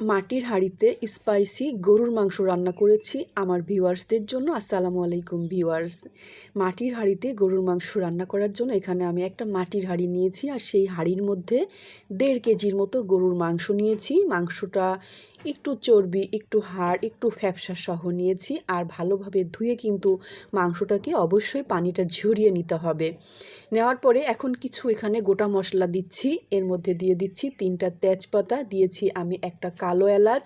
মাটির হাঁড়িতে স্পাইসি গরুর মাংস রান্না করেছি আমার ভিউয়ার্সদের জন্য। আসসালামু আলাইকুম ভিউয়ার্স। মাটির হাঁড়িতে গরুর মাংস রান্না করার জন্য এখানে আমি একটা মাটির হাঁড়ি নিয়েছি আর সেই হাঁড়ির মধ্যে দেড় কেজির মতো গরুর মাংস নিয়েছি। মাংসটা একটু চর্বি, একটু হাড়, একটু ফ্যাপসা সহ নিয়েছি আর ভালোভাবে ধুয়ে কিন্তু মাংসটাকে অবশ্যই পানিটা ঝরিয়ে নিতে হবে। নেওয়ার পরে এখন কিছু এখানে গোটা মশলা দিচ্ছি। এর মধ্যে দিয়ে দিচ্ছি তিনটা তেজপাতা। দিয়েছি আমি একটা কালো এলাচ,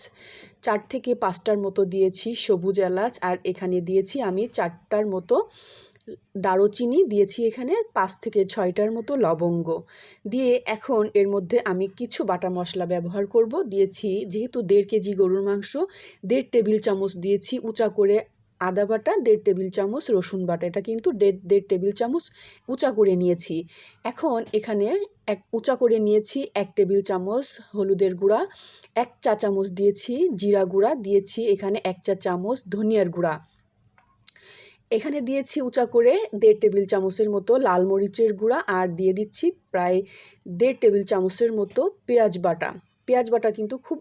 চার থেকে পাঁচটার মতো দিয়েছি সবুজ এলাচ, আর এখানে দিয়েছি আমি চারটার মতো দারুচিনি, দিয়েছি এখানে পাঁচ থেকে ছয়টার মতো লবঙ্গ। দিয়ে এখন এর মধ্যে আমি কিছু বাটা মশলা ব্যবহার করব। দিয়েছি যেহেতু দেড় কেজি গরুর মাংস, দেড় টেবিল চামচ দিয়েছি উঁচা করে আদা বাটা, দেড় টেবিল চামচ রসুন বাটা। এটা কিন্তু দেড় দেড় টেবিল চামচ উঁচা করে নিয়েছি। এখন এখানে এক, উঁচা করে নিয়েছি এক টেবিল চামচ হলুদের গুঁড়া, এক চা চামচ দিয়েছি জিরা গুঁড়া, দিয়েছি এখানে এক চা চামচ ধনিয়ার গুঁড়া। এখানে দিয়েছি উঁচা করে দেড় টেবিল চামচের মতো লাল মরিচের গুঁড়া আর দিয়ে দিচ্ছি প্রায় দেড় টেবিল চামচের মতো পেঁয়াজ বাটা। পেঁয়াজ বাটা কিন্তু খুব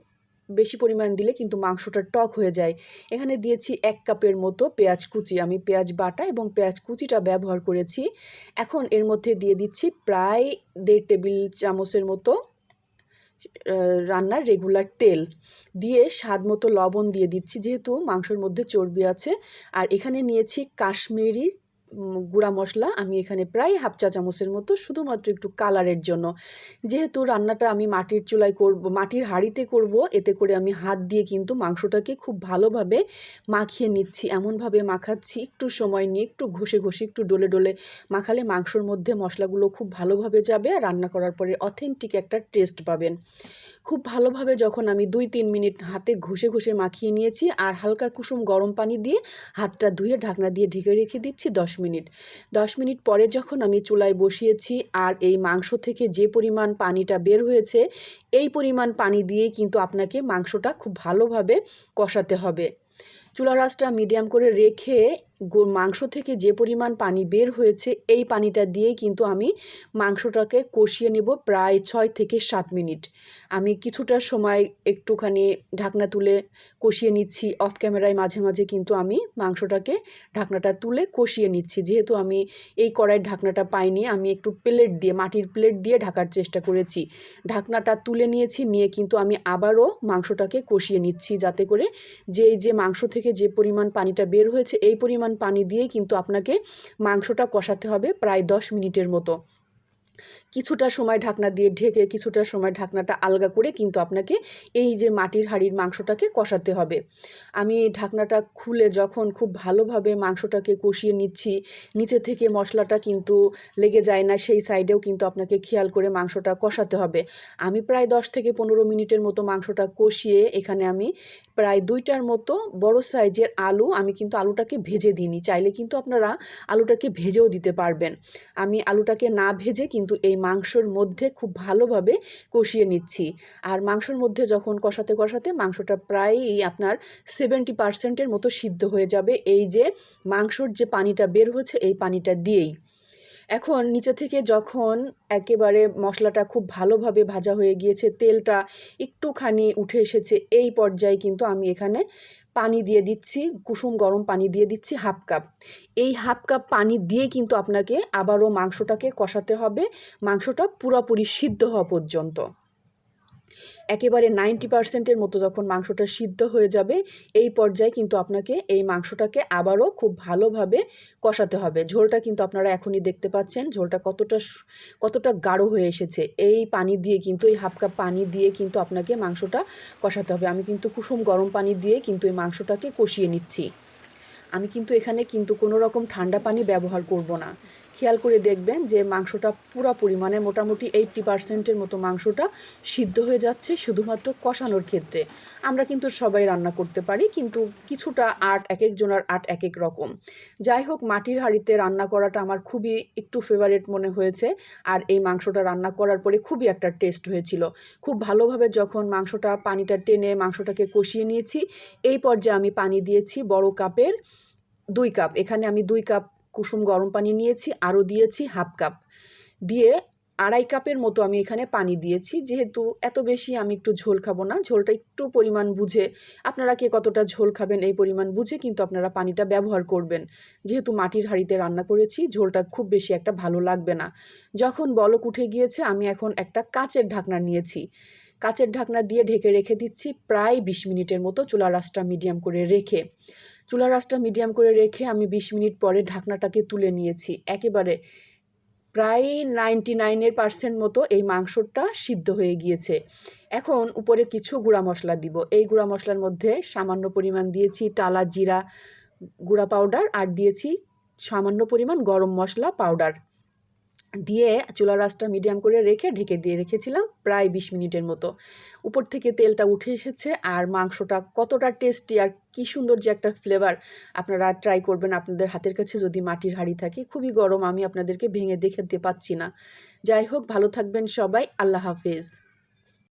বেশি পরিমাণ দিলে কিন্তু মাংসটা টক হয়ে যায়। এখানে দিয়েছি এক কাপের মতো পেঁয়াজ কুচি। আমি পেঁয়াজ বাটা এবং পেঁয়াজ কুচিটা ব্যবহার করেছি। এখন এর মধ্যে দিয়ে দিচ্ছি প্রায় দেড় টেবিল চামচের মতো রান্নার রেগুলার তেল। দিয়ে স্বাদ মতো লবণ দিয়ে দিচ্ছি, যেহেতু মাংসের মধ্যে চর্বি আছে। আর এখানে নিয়েছি কাশ্মীরি গুঁড়া মশলা আমি এখানে প্রায় হাফ চা চামচের মতো, শুধুমাত্র একটু কালারের জন্য। যেহেতু রান্নাটা আমি মাটির চুলায় করব, মাটির হাঁড়িতে করব, এতে করে আমি হাত দিয়ে কিন্তু মাংসটাকে খুব ভালোভাবে মাখিয়ে নিচ্ছি। এমনভাবে মাখাচ্ছি, একটু সময় নিয়ে, একটু ঘষে ঘষে, একটু ডলে ডলে মাখালে মাংসর মধ্যে মশলাগুলো খুব ভালোভাবে যাবে আর রান্না করার পরে অথেন্টিক একটা টেস্ট পাবেন। খুব ভালোভাবে যখন আমি দুই তিন মিনিট হাতে ঘষে ঘষে মাখিয়ে নিয়েছি আর হালকা কুসুম গরম পানি দিয়ে হাতটা ধুয়ে ঢাকনা দিয়ে ঢেকে রেখে দিচ্ছি দশ মিনিট দশ মিনিট পরে যখন আমি চুলায় বসিয়েছি আর এই মাংস থেকে যে পরিমাণ পানিটা বের হয়েছে, এই পরিমাণ পানি দিয়ে কিন্তু আপনাকে মাংসটা খুব ভালোভাবে কষাতে হবে। চুলা রাসটা মিডিয়াম করে রেখে মাংস থেকে যে পরিমাণ পানি বের হয়েছে, এই পানিটা দিয়েই কিন্তু আমি মাংসটাকে কষিয়ে নেব প্রায় ছয় থেকে সাত মিনিট। আমি কিছুটা সময় একটুখানি ঢাকনা তুলে কষিয়ে নিচ্ছি। অফ ক্যামেরায় মাঝে মাঝে কিন্তু আমি মাংসটাকে ঢাকনাটা তুলে কষিয়ে নিচ্ছি। যেহেতু আমি এই কড়াইয়ের ঢাকনাটা পাইনি, আমি একটু প্লেট দিয়ে, মাটির প্লেট দিয়ে ঢাকার চেষ্টা করেছি। ঢাকনাটা তুলে নিয়েছি, নিয়ে কিন্তু আমি আবারও মাংসটাকে কষিয়ে নিচ্ছি যাতে করে যে যে মাংস থেকে যে পরিমাণ পানিটা বের হয়েছে, এই পরিমাণ পরিমাণ পানি দিয়েই কিন্তু আপনাকে মাংসটা কষাতে হবে প্রায় দশ মিনিটের মতো। কিছুটা সময় ঢাকনা দিয়ে ঢেকে কিছুটা সময় ঢাকনাটা আলগা করে কিন্তু আপনাকে এই যে মাটির হাঁড়ির মাংসটাকে কষাতে হবে। আমি ঢাকনাটা খুলে যখন খুব ভালোভাবে মাংসটাকে কষিয়ে নিচ্ছি, নিচে থেকে মশলাটা কিন্তু লেগে যায় না, সেই সাইডেও কিন্তু আপনাকে খেয়াল করে মাংসটা কষাতে হবে। আমি প্রায় দশ থেকে পনেরো মিনিটের মতো মাংসটা কষিয়ে এখানে আমি প্রায় দুইটার মতো বড় সাইজের আলু আমি কিন্তু আলুটাকে ভেজে দিইনি। চাইলে কিন্তু আপনারা আলুটাকে ভেজেও দিতে পারবেন। আমি আলুটাকে না ভেজে কিন্তু এই মাংসর মধ্যে খুব ভালোভাবে কষিয়ে নিচ্ছি। আর মাংসর মধ্যে যখন কষাতে কষাতে মাংসটা প্রায়ই আপনার সেভেন্টি পার্সেন্টের মতো সিদ্ধ হয়ে যাবে। এই যে মাংসর যে পানিটা বের হচ্ছে, এই পানিটা দিয়েই। এখন নিচে থেকে যখন একেবারে মশলাটা খুব ভালোভাবে ভাজা হয়ে গিয়েছে, তেলটা একটুখানি উঠে এসেছে, এই পর্যায়ে কিন্তু আমি এখানে পানি দিয়ে দিচ্ছি, কুসুম গরম পানি দিয়ে দিচ্ছি হাফ কাপ। এই হাফ কাপ পানি দিয়ে কিন্তু আপনাকে আবারও মাংসটাকে কষাতে হবে, মাংসটা পুরোপুরি সিদ্ধ হওয়া পর্যন্ত। একেবারে নাইনটি পার্সেন্টের মতো যখন মাংসটা সিদ্ধ হয়ে যাবে, এই পর্যায়ে কিন্তু আপনাকে এই মাংসটাকে আবারও খুব ভালোভাবে কষাতে হবে। ঝোলটা কিন্তু আপনারা এখনই দেখতে পাচ্ছেন, ঝোলটা কতটা কতটা গাঢ় হয়ে এসেছে। এই পানি দিয়ে কিন্তু, এই হাফ কাপ পানি দিয়ে কিন্তু আপনাকে মাংসটা কষাতে হবে। আমি কিন্তু কুসুম গরম পানি দিয়ে কিন্তু এই মাংসটাকে কষিয়ে নিচ্ছি। আমি কিন্তু এখানে কিন্তু কোনো রকম ঠান্ডা পানি ব্যবহার করব না। খেয়াল করে দেখবেন যে মাংসটা পুরো পরিমাণে মোটামুটি এইট্টি পার্সেন্টের মতো মাংসটা সিদ্ধ হয়ে যাচ্ছে শুধুমাত্র কষানোর ক্ষেত্রে। আমরা কিন্তু সবাই রান্না করতে পারি, কিন্তু কিছুটা আর্ট এক একজনের আর্ট এক এক রকম। যাই হোক, মাটির হাঁড়িতে রান্না করাটা আমার খুবই একটু ফেভারেট মনে হয়েছে, আর এই মাংসটা রান্না করার পরে খুবই একটা টেস্ট হয়েছিল। খুব ভালোভাবে যখন মাংসটা পানিটা টেনে মাংসটাকে কষিয়ে নিয়েছি, এই পর্যায়ে আমি পানি দিয়েছি বড় কাপের দুই কাপ। এখানে আমি দুই কাপ কুসুম গরম পানি নিয়েছি, আরও দিয়েছি হাফ কাপ। দিয়ে আড়াই কাপের মতো আমি এখানে পানি দিয়েছি। যেহেতু এত বেশি আমি একটু ঝোল খাব না, ঝোলটা একটু পরিমাণ বুঝে, আপনারা কে কতটা ঝোল খাবেন এই পরিমাণ বুঝে কিন্তু আপনারা পানিটা ব্যবহার করবেন। যেহেতু মাটির হাঁড়িতে রান্না করেছি, ঝোলটা খুব বেশি একটা ভালো লাগবে না। যখন বলক উঠে গিয়েছে, আমি এখন একটা কাচের ঢাকনা নিয়েছি। কাচের ঢাকনা দিয়ে ঢেকে রেখে দিচ্ছি প্রায় বিশ মিনিটের মতো চুলা রাসটা মিডিয়াম করে রেখে। চুলা রাসটা মিডিয়াম করে রেখে আমি বিশ মিনিট পরে ঢাকনাটাকে তুলে নিয়েছি। একেবারে প্রায় নাইনটি নাইনের পার্সেন্ট মতো এই মাংসটা সিদ্ধ হয়ে গিয়েছে। এখন উপরে কিছু গুঁড়া মশলা দিব। এই গুঁড়া মশলার মধ্যে সামান্য পরিমাণ দিয়েছি টালা জিরা গুঁড়া পাউডার আর দিয়েছি সামান্য পরিমাণ গরম মশলা পাউডার। দিয়ে চুলা রাসটা মিডিয়াম করে রেখে ঢেকে দিয়ে রেখেছিলাম প্রায় বিশ মিনিটের মতো। উপর থেকে তেলটা উঠে এসেছে আর মাংসটা কতটা টেস্টি আর কি সুন্দর যে একটা ফ্লেভার আপনারা ট্রাই করবেন আপনাদের হাতের কাছে যদি মাটির হাড়ি থাকে, খুবই গরম আমি আপনাদেরকে ভেঙে দেখে দিতে পাচ্ছি না। যাই হোক, ভালো থাকবেন সবাই, আল্লাহ হাফেজ।